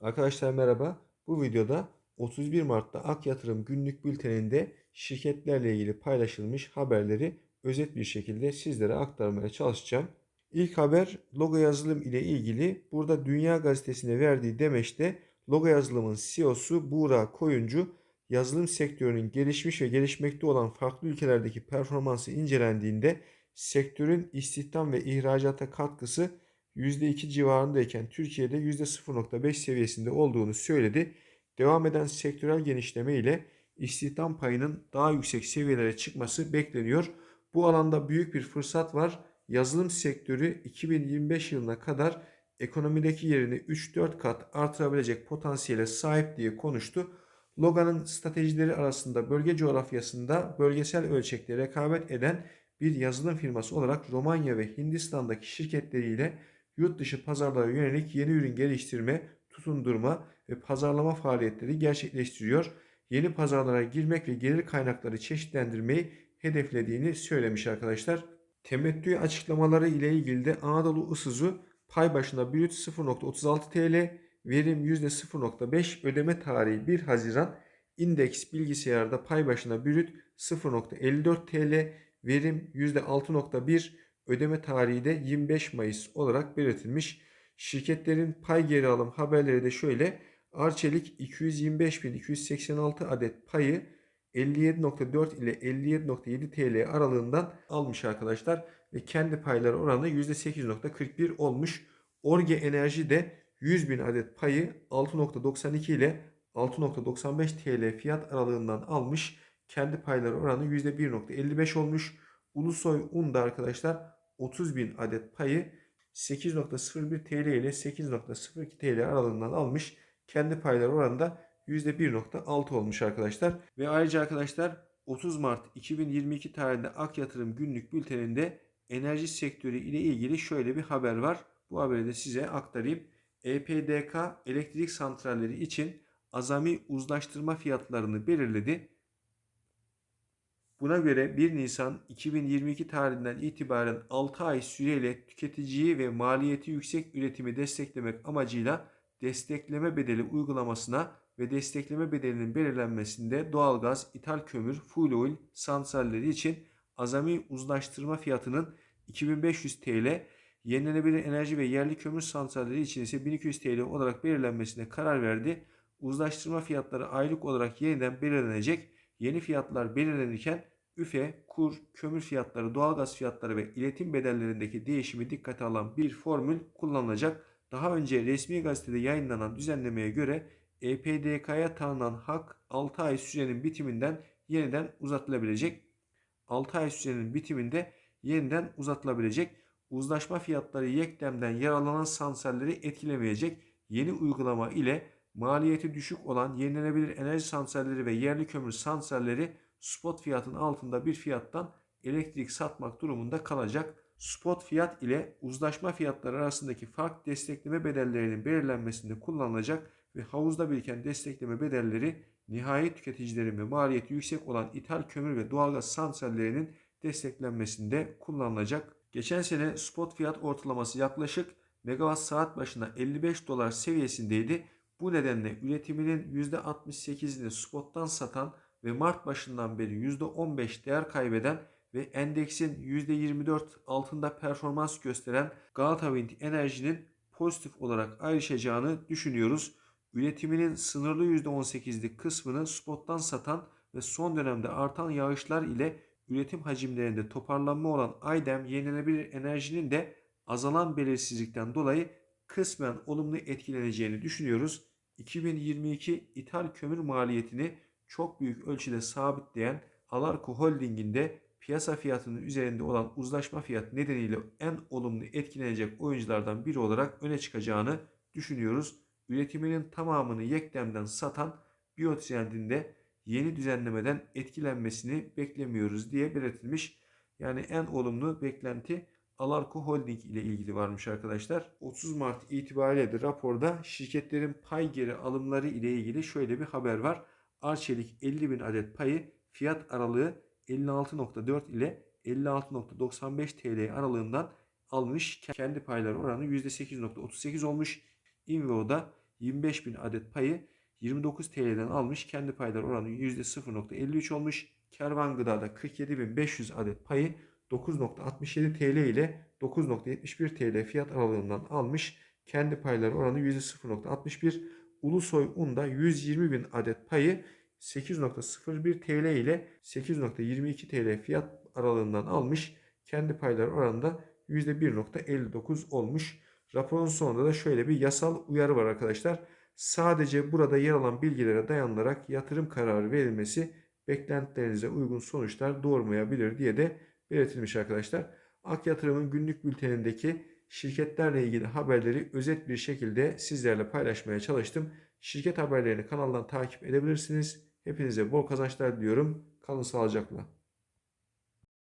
Arkadaşlar merhaba. Bu videoda 31 Mart'ta Ak Yatırım günlük bülteninde şirketlerle ilgili paylaşılmış haberleri özet bir şekilde sizlere aktarmaya çalışacağım. İlk haber logo yazılım ile ilgili. Burada Dünya Gazetesi'ne verdiği demeçte logo yazılımın CEO'su Buğra Koyuncu yazılım sektörünün gelişmiş ve gelişmekte olan farklı ülkelerdeki performansı incelendiğinde sektörün istihdam ve ihracata katkısı %2 civarındayken Türkiye'de %0.5 seviyesinde olduğunu söyledi. Devam eden sektörel genişleme ile istihdam payının daha yüksek seviyelere çıkması bekleniyor. Bu alanda büyük bir fırsat var. Yazılım sektörü 2025 yılına kadar ekonomideki yerini 3-4 kat artırabilecek potansiyele sahip diye konuştu. Logan'ın stratejileri arasında bölge coğrafyasında bölgesel ölçekte rekabet eden bir yazılım firması olarak Romanya ve Hindistan'daki şirketleriyle yurt dışı pazarlara yönelik yeni ürün geliştirme, tutundurma ve pazarlama faaliyetleri gerçekleştiriyor. Yeni pazarlara girmek ve gelir kaynakları çeşitlendirmeyi hedeflediğini söylemiş arkadaşlar. Temettü açıklamaları ile ilgili de Anadolu Isızı pay başına brüt 0.36 TL, verim %0.5, ödeme tarihi 1 Haziran, indeks bilgisayarda pay başına brüt 0.54 TL, verim %6.1, ödeme tarihi de 25 Mayıs olarak belirtilmiş. Şirketlerin pay geri alım haberleri de şöyle. Arçelik 225.286 adet payı 57.4 ile 57.7 TL aralığından almış arkadaşlar ve kendi payları oranı %8.41 olmuş. Orge Enerji de 100.000 adet payı 6.92 ile 6.95 TL fiyat aralığından almış. Kendi payları oranı %1.55 olmuş. Ulusoy Un da arkadaşlar 30 bin adet payı 8.01 TL ile 8.02 TL aralığından almış. Kendi payları oranında %1.6 olmuş arkadaşlar. Ve ayrıca arkadaşlar 30 Mart 2022 tarihinde Ak Yatırım günlük bülteninde enerji sektörü ile ilgili şöyle bir haber var. Bu haberi de size aktarayım. EPDK elektrik santralleri için azami uzlaştırma fiyatlarını belirledi. Buna göre 1 Nisan 2022 tarihinden itibaren 6 ay süreyle tüketiciyi ve maliyeti yüksek üretimi desteklemek amacıyla destekleme bedeli uygulamasına ve destekleme bedelinin belirlenmesinde doğalgaz, ithal kömür, fuel oil santralleri için azami uzlaştırma fiyatının 2500 TL, yenilenebilir enerji ve yerli kömür santralleri için ise 1200 TL olarak belirlenmesine karar verdi. Uzlaştırma fiyatları aylık olarak yeniden belirlenecek. Yeni fiyatlar belirlenirken üfe, kur, kömür fiyatları, doğalgaz fiyatları ve iletim bedellerindeki değişimi dikkate alan bir formül kullanılacak. Daha önce resmi gazetede yayınlanan düzenlemeye göre EPDK'ya tanınan hak 6 ay sürenin bitiminden yeniden uzatılabilecek. 6 ay sürenin bitiminde yeniden uzatılabilecek. Uzlaşma fiyatları yeklemden yaralanan santralleri etkilemeyecek yeni uygulama ile maliyeti düşük olan yenilenebilir enerji santralleri ve yerli kömür santralleri spot fiyatın altında bir fiyattan elektrik satmak durumunda kalacak. Spot fiyat ile uzlaşma fiyatları arasındaki fark destekleme bedellerinin belirlenmesinde kullanılacak ve havuzda biriken destekleme bedelleri nihai tüketicilerin ve maliyeti yüksek olan ithal kömür ve doğalgaz santrallerinin desteklenmesinde kullanılacak. Geçen sene spot fiyat ortalaması yaklaşık megawatt saat başına 55 dolar seviyesindeydi. Bu nedenle üretiminin %68'ini spottan satan ve Mart başından beri %15 değer kaybeden ve endeksin %24 altında performans gösteren Galata Wind Enerji'nin pozitif olarak ayrışacağını düşünüyoruz. Üretiminin sınırlı %18'lik kısmını spottan satan ve son dönemde artan yağışlar ile üretim hacimlerinde toparlanma olan Aydem yenilenebilir enerjinin de azalan belirsizlikten dolayı kısmen olumlu etkileneceğini düşünüyoruz. 2022 ithal kömür maliyetini çok büyük ölçüde sabitleyen Alarko Holding'in de piyasa fiyatının üzerinde olan uzlaşma fiyat nedeniyle en olumlu etkilenecek oyunculardan biri olarak öne çıkacağını düşünüyoruz. Üretiminin tamamını yeklemden satan Biotrend'in de yeni düzenlemeden etkilenmesini beklemiyoruz diye belirtilmiş. Yani en olumlu beklenti Alarko Holding ile ilgili varmış arkadaşlar. 30 Mart itibariyle de raporda şirketlerin pay geri alımları ile ilgili şöyle bir haber var. Arçelik 50 bin adet payı fiyat aralığı 56.4 ile 56.95 TL aralığından almış. Kendi payları oranı %8.38 olmuş. Invo'da 25.000 adet payı 29 TL'den almış. Kendi payları oranı %0.53 olmuş. Kervan Gıda'da 47.500 adet payı 9.67 TL ile 9.71 TL fiyat aralığından almış. Kendi payları oranı %0.61. Ulusoy Un'da 120.000 adet payı 8.01 TL ile 8.22 TL fiyat aralığından almış. Kendi payları oranında %1.59 olmuş. Raporun sonunda da şöyle bir yasal uyarı var arkadaşlar. Sadece burada yer alan bilgilere dayanılarak yatırım kararı verilmesi beklentilerinize uygun sonuçlar doğurmayabilir diye de belirtilmiş arkadaşlar. Ak Yatırım'ın günlük bültenindeki şirketlerle ilgili haberleri özet bir şekilde sizlerle paylaşmaya çalıştım. Şirket haberlerini kanaldan takip edebilirsiniz. Hepinize bol kazançlar diliyorum. Kalın sağlıcakla.